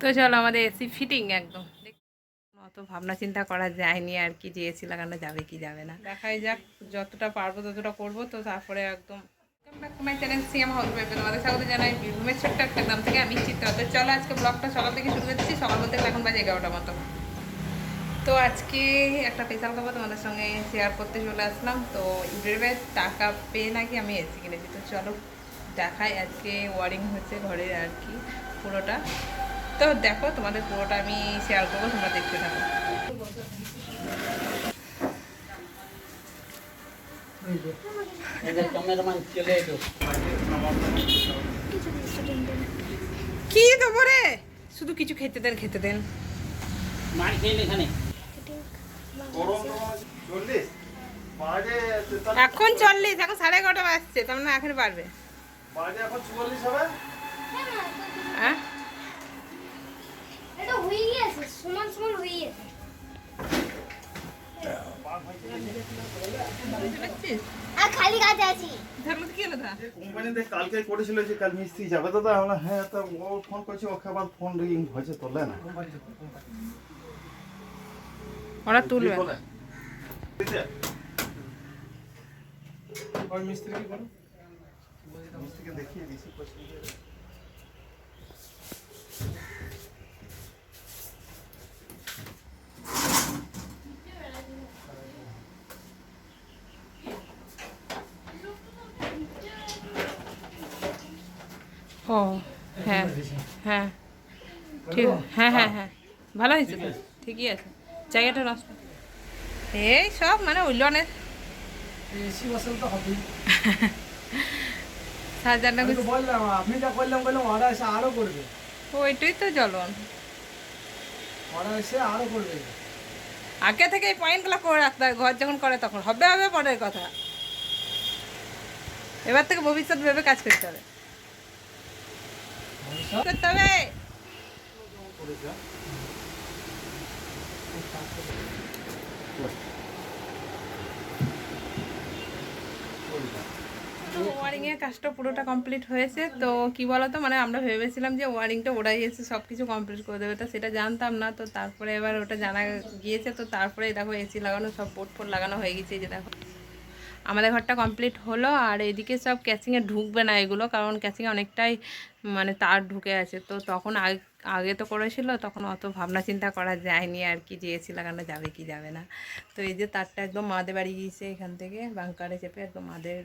তো চলো আমাদের এসি ফিটিং একদম। অত ভাবনা চিন্তা করা যায়নি আর কি, যে এসি লাগানো যাবে কি যাবে না। দেখাই যাক, যতটা পারব ততটা করব। তো তারপরে একদম জানাই একটা থেকে আমি তো আজকে থেকে এখন বাজে মতো। তো আজকে একটা স্পেশাল খবর তোমাদের সঙ্গে শেয়ার করতে চলে আসলাম। তো ইউটিউবের টাকা পেয়ে নাকি আমি এসি কিনেছি। তো চলো দেখাই আজকে ওয়ারিং হচ্ছে ঘরের আর কি, পুরোটা। তো দেখো তোমাদের পুরোটা আমি শেয়ার করব তোমরা দেখতে থাকো। কি দেবো রে? শুধু কিছু খেতে দেন খেতে দেন। এখন চল্লিশ এখন সাড়ে এগারোটা বাজছে তার মানে এখন পারবে এখন চুয়াল্লিশ হবে। হ্যাঁ? খালি কাজে আছি কি কোম্পানিতে কালকে করেছিল যে কাল মিস্ত্রি যাবে দাদা আমরা হ্যাঁ তা ও ফোন করছে ওকে আবার ফোন রিং হয়েছে তোলে না। ওরা তুলবে। বলে। মিস্ত্রিকে দেখিয়ে রিসিভ ও হ্যাঁ হ্যাঁ ঠিক হ্যাঁ হ্যাঁ হ্যাঁ ভালো হয়েছে তো? ঠিকই আছে জায়গাটা নষ্ট। এই সব মানে সাজানো আমি বললাম আপনি যা করলাম বললাম ওরা এসে আরও করবে। ওইটাই তো জ্বলন। ওরা এসে আরও করবে। আগে থেকে এই পয়েন্টগুলো করে রাখতে হয় ঘর যখন করে তখন। হবে হবে পরের কথা। এবার থেকে ভবিষ্যৎ ভেবে কাজ করতে হবে। করতে হবে কাজটা পুরোটা কমপ্লিট হয়েছে। তো মানে আমরা ভেবেছিলাম যে ওয়ারিংটা ওরাই সব কিছু কমপ্লিট করে দেবে, তো সেটা জানতাম না। তো তারপরে এবার ওটা জানা গিয়েছে, তো তারপরে দেখো এসি লাগানো, সব বোর্ড ফোর্ড লাগানো হয়ে গেছে যে দেখো। আমাদের ঘরটা কমপ্লিট হলো আর এদিকে সব ক্যাচিংয়ে ঢুকবে না এগুলো, কারণ ক্যাচিংয়ে অনেকটাই মানে তার ঢুকে আছে। তো তখন আগে তো করেছিল, তখন অত ভাবনা চিন্তা করা যায়নি আর কি, যে এসি লাগানো যাবে কি যাবে না। তো এই যে তারটা একদম মাদের বাড়ি গিয়েছে এখান থেকে বাংকারে চেপে একদম মাদের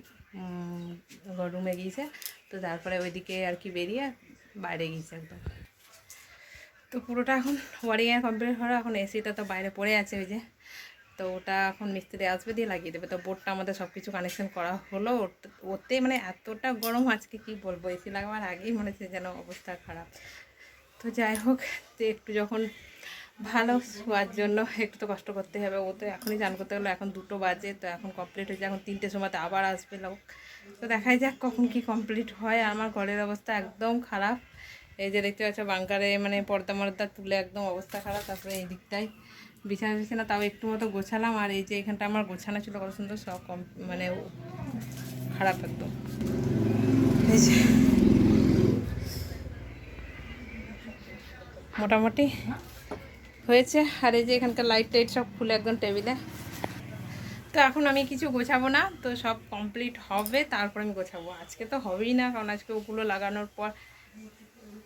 রুমে গিয়েছে। তো তারপরে ওইদিকে আর কি বেরিয়ে বাইরে গিয়েছে একদম। তো পুরোটা এখন ওয়ারিংয়ে কমপ্লিট হলো, এখন এসিটা তো বাইরে পড়ে আছে ওই যে। তো ওটা এখন মিস্ত্রি আসবে দিয়ে লাগিয়ে দেবে। তো বোর্ডটা আমাদের সব কিছু কানেকশন করা হলো। ওতে মানে এতটা গরম আজকে কি বলব? এসি লাগাবার আগেই মনে হচ্ছে যেন অবস্থা খারাপ। তো যাই হোক একটু যখন ভালো শোয়ার জন্য একটু তো কষ্ট করতে হবে। ও তো এখনই চান করতে হলো এখন দুটো বাজে। তো এখন কমপ্লিট হয়েছে, এখন তিনটের সময়তে আবার আসবে লোক। তো দেখাই যাক কখন কি কমপ্লিট হয়। আমার ঘরের অবস্থা একদম খারাপ। এই যে দেখতে পাচ্ছ বাংকারে মানে পর্দা মর্দা তুলে একদম অবস্থা খারাপ। তারপরে এই দিকটায় বিছানা বিছানা তাও একটু মতো গোছালাম, আর এই যে এখানটা আমার গোছানো ছিল, কত সুন্দর সব কম মানে খারাপ একদম। মোটামুটি হয়েছে, আর এই যে এখানকার লাইট টাইট সব খুলে একদম টেবিলে। তো এখন আমি কিছু গোছাবো না, তো সব কমপ্লিট হবে, তারপর আমি গোছাবো। আজকে তো হবেই না, কারণ আজকে ওগুলো লাগানোর পর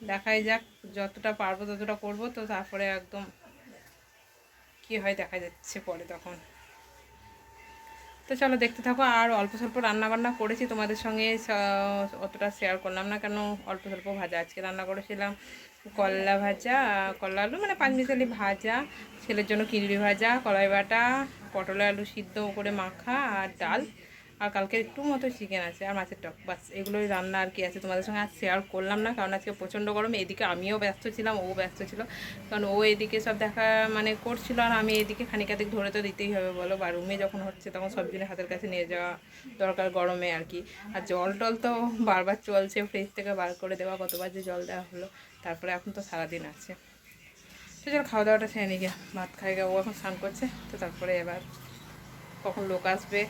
দেখাই যাক, যতটা পারব ততটা করব, তো তারপরে একদম কি হয় দেখা যাচ্ছে পরে তখন। তো চলো দেখতে থাকো, আর অল্প স্বল্প রান্না বান্না করেছি, তোমাদের সঙ্গে অতটা শেয়ার করলাম না, কেন অল্প স্বল্প ভাজা। আজকে রান্না করেছিলাম করলা ভাজা করলা আলু মানে পাঁচমিশালি ভাজা, ছেলের জন্য কিনড়ি ভাজা, কলাই বাটা, পটলের আলু সিদ্ধ করে মাখা, আর ডাল। আর কালকে একটু মতো চিকেন আছে আর মাছের টক। বাস, এগুলোই রান্না আর কি আছে তোমাদের সঙ্গে আর শেয়ার করলাম না, কারণ আজকে প্রচণ্ড গরম। এদিকে আমিও ব্যস্ত ছিলাম, ও ব্যস্ত ছিল। কারণ ও এদিকে সব দেখা মানে করছিল আর আমি এদিকে খানিকাদিক ধরে তো দিতেই হবে বলো। বা রুমে যখন হচ্ছে তখন সব জিনিস হাতের কাছে নিয়ে যাওয়া দরকার গরমে আর কি। আর জল টল তো বারবার চলছে ফ্রিজ থেকে বার করে দেওয়া, কতবার যে জল দেওয়া হলো। তারপরে এখন তো সারাদিন আছে। তো চল খাওয়া দাওয়াটা সেরে নিয়ে ভাত খাই ও এখন স্নান করছে। তো তারপরে এবার কখন লোক আসবে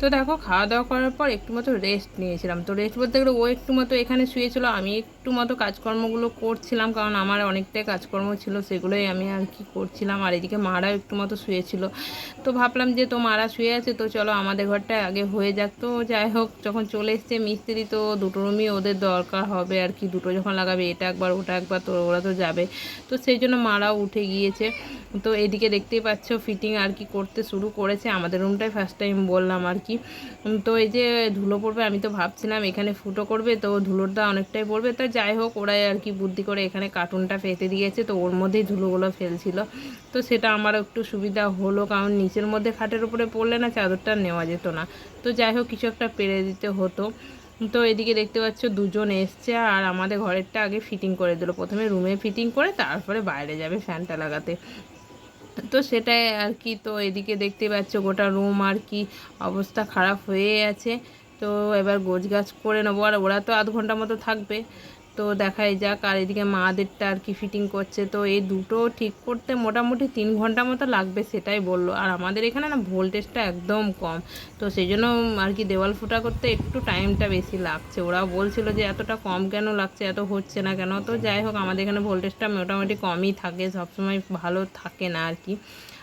তো দেখো, খাওয়া দাওয়া করার পর একটু মতো রেস্ট নিয়েছিলাম। তো রেস্ট বলতে গেলে ও একটু মতো এখানে শুয়েছিল, আমি একটু মতো কাজকর্মগুলো করছিলাম, কারণ আমার অনেকটাই কাজকর্ম ছিল, সেগুলোই আমি আর কি করছিলাম। আর এদিকে মারাও একটু মতো শুয়েছিল। তো ভাবলাম যে তো মারা শুয়ে আছে, তো চলো আমাদের ঘরটা আগে হয়ে যাক। তো যাই হোক, যখন চলে এসছে মিস্ত্রি, তো দুটো রুমই ওদের দরকার হবে আর কি, দুটো যখন লাগাবে, এটা একবার, ওটা একবার, তো ওরা তো যাবে। তো সেই জন্য মারাও উঠে গিয়েছে। তো এদিকে দেখতেই পাচ্ছ ফিটিং আর কি করতে শুরু করেছে। আমাদের রুমটাই ফার্স্ট টাইম বললাম আর কি উম, তো এই যে ধুলো পড়বে আমি তো ভাবছিলাম এখানে ফুটো করবে তো ধুলোটা অনেকটাই পড়বে। তো যাই হোক ওরাই আর কি বুদ্ধি করে এখানে কার্টুনটা পেতে দিয়েছে তো ওর মধ্যেই ধুলোগুলো ফেলছিল। তো সেটা আমারও একটু সুবিধা হলো কারণ নিচের মধ্যে খাটের উপরে পড়লে না চাদরটা নেওয়া যেত না। তো যাই হোক কিছু একটা পেরে দিতে হতো। তো এদিকে দেখতে পাচ্ছ দুজন এসছে আর আমাদের ঘরেরটা আগে ফিটিং করে দিল। প্রথমে রুমে ফিটিং করে তারপরে বাইরে যাবে ফ্যানটা লাগাতে। তো সেটাই আর কি। তো এদিকে দেখতে পাচ্ছ গোটা রুম আর কি অবস্থা খারাপ হয়ে আছে। তো এবার গোছ গাছ করে নেব। আর ওরা তো আধ ঘণ্টা মতো থাকবে। তো দেখাই যাক, আর এদিকে মাদেরটা আর কি ফিটিং করছে। তো এই দুটো ঠিক করতে মোটামুটি তিন ঘণ্টা মতো লাগবে সেটাই বলল। আর আমাদের এখানে না ভোল্টেজটা একদম কম। তো সেই জন্য আর কি দেওয়াল ফুটা করতে একটু টাইমটা বেশি লাগছে। ওরা বলছিল যে এতটা কম কেন লাগছে, এত হচ্ছে না কেন? তো যাই হোক, আমাদের এখানে ভোল্টেজটা মোটামুটি কমই থাকে, সবসময় ভালো থাকে না আর কি।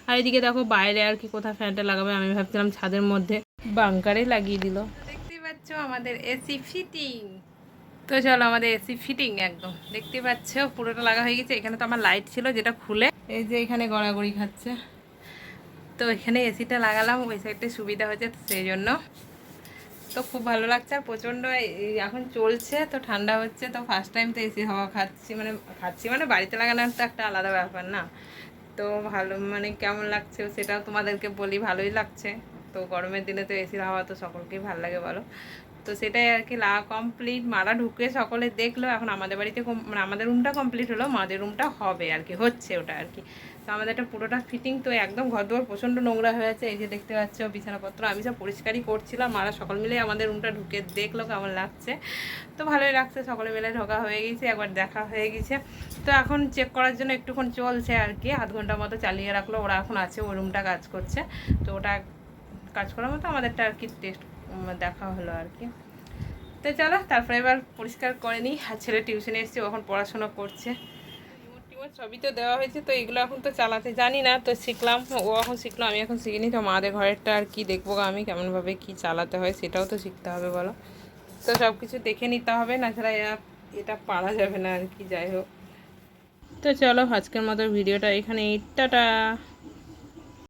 আর এদিকে দেখো বাইরে আর কি কোথাও ফ্যানটা লাগাবে, আমি ভাবছিলাম ছাদের মধ্যে বাংকারে লাগিয়ে দিল। দেখতেই পাচ্ছ আমাদের এসি ফিটিং তো চলো আমাদের এসি ফিটিং একদম। দেখতে পাচ্ছ, পুরোটা লাগা হয়ে গেছে। এখানে তো আমার লাইট ছিল, যেটা খুলে। এই যে এখানে গড়াগড়ি খাচ্ছে। তো এখানে এসিটা লাগালাম, ওই সাইডটা সুবিধা হয়েছে সেই জন্য। তো খুব ভালো লাগছে, আর প্রচণ্ড এখন চলছে, তো ঠান্ডা হচ্ছে। তো ফার্স্ট টাইম তো এসি হাওয়া খাচ্ছি মানে খাচ্ছি মানে বাড়িতে লাগানোর তো একটা আলাদা ব্যাপার না। তো ভালো মানে কেমন লাগছে সেটাও তোমাদেরকে বলি, ভালোই লাগছে। তো গরমের দিনে তো এসির হাওয়া তো সকলকেই ভালো লাগে বলো। তো সেটাই আর কি লাগা কমপ্লিট মারা ঢুকে সকলে দেখল, এখন আমাদের বাড়িতে মানে আমাদের রুমটা কমপ্লিট হলো মাদের রুমটা হবে আর কি, হচ্ছে ওটা আর কি। তো আমাদের একটা পুরোটা ফিটিং তো একদম ঘর দুয়ার প্রচণ্ড নোংরা হয়ে আছে, এই যে দেখতে পাচ্ছ বিছানাপত্র, আমি সব পরিষ্কারই করছিলাম, মারা সকল মিলে আমাদের রুমটা ঢুকে দেখল কেমন লাগছে। তো ভালোই লাগছে, সকলে মিলে ঢোকা হয়ে গেছে, একবার দেখা হয়ে গেছে। তো এখন চেক করার জন্য একটুক্ষণ চলছে আর কি, আধ ঘণ্টা মতো চালিয়ে রাখল, ওরা এখন আছে ওই রুমটা কাজ করছে। তো ওটা কাজ করার মতো আমাদেরটা আর কি টেস্ট দেখা হলো আর কি। তো চলো, তারপরে এবার পরিষ্কার করে নিই। আর ছেলে টিউশনে এসছে, ও এখন পড়াশোনা করছে। সবই তো দেওয়া হয়েছে, তো এগুলো এখন তো চালাতে জানি না, তো শিখলাম। ও এখন শিখলো, আমি এখন শিখিনি, তো মাদের ঘরেরটা আর কি দেখব আমি, কেমনভাবে কি চালাতে হয় সেটাও তো শিখতে হবে বলো। তো সব কিছু দেখে নিতে হবে, না ছাড়া এটা পারা যাবে না আর কি, যাই হোক। তো চলো, আজকের মতো ভিডিওটা এখানে টাটা।